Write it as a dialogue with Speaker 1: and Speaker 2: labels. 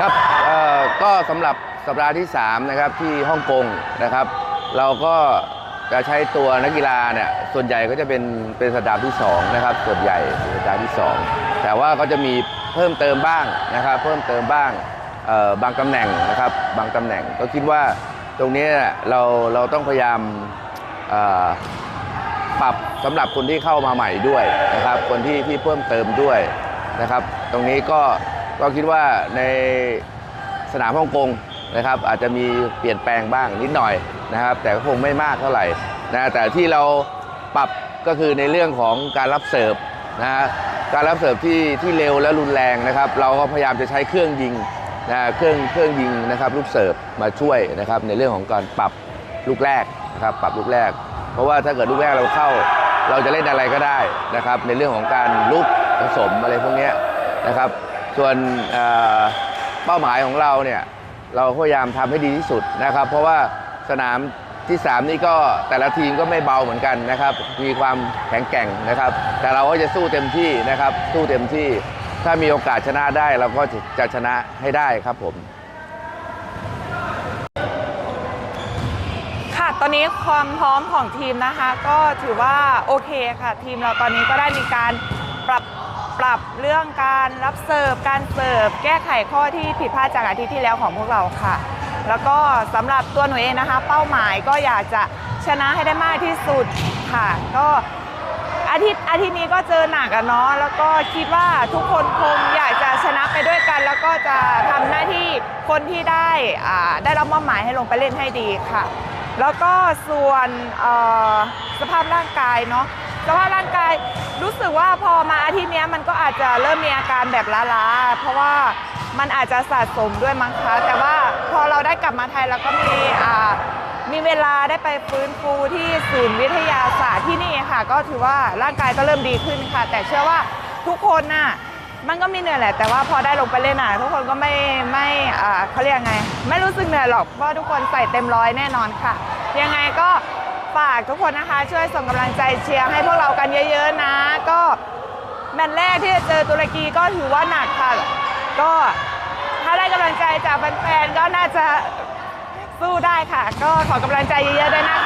Speaker 1: ครับก็สำหรับสัปดาห์ที่3นะครับที่ฮ่องกงนะครับ เราก็จะใช้ตัวนักกีฬาเนี่ยส่วนใหญ่ก็จะเป็นเป็นสัปดาห์ที่2นะครับส่วนใหญ่สัปดาห์ที่ 2 แต่ว่าก็จะมีเพิ่มเติมบ้างนะครับ เพิ่มเติมบ้างบางตำแหน่งนะครับ บางตำแหน่งก็คิดว่าตรงนี้เราเราต้องพยายามปรับสำหรับคนที่เข้ามาใหม่ด้วยนะครับ คนที่ที่เพิ่มเติมด้วยนะครับ ตรงนี้ก็ ก็คิดว่าในสนามฮ่องกงนะครับอาจจะมีเปลี่ยนแปลงบ้างนิดหน่อยนะครับ แต่ก็คงไม่มากเท่าไหร่นะแต่ที่เราปรับก็คือในเรื่องของการรับเสิร์ฟนะการรับเสิร์ฟที่ที่เร็วและรุนแรงนะครับ เราก็พยายามจะใช้เครื่องยิงนะเครื่องเครื่องยิงนะครับลูกเสิร์ฟมาช่วยนะครับในเรื่องของการปรับลูกแรกนะครับปรับลูกแรก เพราะว่าถ้าเกิดลูกแรกเราเข้า เราจะเล่นอะไรก็ได้นะครับ ในเรื่องของการลุกผสมอะไรพวกนี้นะครับ ส่วนเป้าหมายของเราเนี่ยเราพยายามทำให้ดีที่สุดนะครับ เพราะว่าสนามที่ 3 นี่ก็แต่ละทีมก็ไม่เบาเหมือนกันนะครับ มีความแข็งแกร่งนะครับ แต่เราก็จะสู้เต็มที่นะครับ สู้เต็มที่ถ้ามีโอกาสชนะได้เราก็จะชนะให้ได้ครับผม
Speaker 2: ค่ะตอนนี้ความพร้อมของทีมนะคะ ก็ถือว่าโอเคค่ะ ทีมเราตอนนี้ก็ได้มีการปรับ ปรับเรื่องการรับเสิร์ฟการเสิร์ฟแก้ไขข้อที่ผิดพลาดจากอาทิตย์ที่แล้วของพวกเราค่ะ แล้วก็สำหรับตัวหนูเองนะคะ เป้าหมายก็อยากจะชนะให้ได้มากที่สุดค่ะ ก็อาทิตย์อาทิตย์นี้ก็เจอหนักอะเนาะแล้วก็คิดว่าทุกคนคงอยากจะชนะไปด้วยกัน แล้วก็จะทำหน้าที่คนที่ได้อ่าได้รับมอบหมายให้ลงไปเล่นให้ดีค่ะ แล้วก็ส่วนเอ่อสภาพร่างกายเนาะ สภาพร่างกายรู้สึกว่าพอมาอาทิตย์นี้มันก็อาจจะเริ่มมีอาการแบบล้าๆ เพราะว่ามันอาจจะสะสมด้วยมั้งคะ แต่ว่าพอเราได้กลับมาไทยแล้วก็มีมีเวลาได้ไปฟื้นฟูที่ศูนย์วิทยาศาสตร์ที่นี่ค่ะ ก็ถือว่าร่างกายก็เริ่มดีขึ้นค่ะ แต่เชื่อว่าทุกคนน่ะมันก็มีเหนื่อยแหละ แต่ว่าพอได้ลงไปเล่นอะทุกคนก็ไม่ไม่เขาเรียกไง ไม่รู้สึกเหนื่อยหรอกเพราะทุกคนใส่เต็มร้อยแน่นอนค่ะ ยังไงก็ ฝากทุกคนนะคะ ช่วยส่งกำลังใจเชียร์ให้พวกเรากันเยอะ ๆ นะ ก็แมตช์แรกที่จะเจอตุรกีก็ถือว่าหนักค่ะ ก็ถ้าได้กำลังใจจากแฟนๆก็น่าจะสู้ได้ค่ะ ก็ขอกำลังใจเยอะๆด้วยนะคะ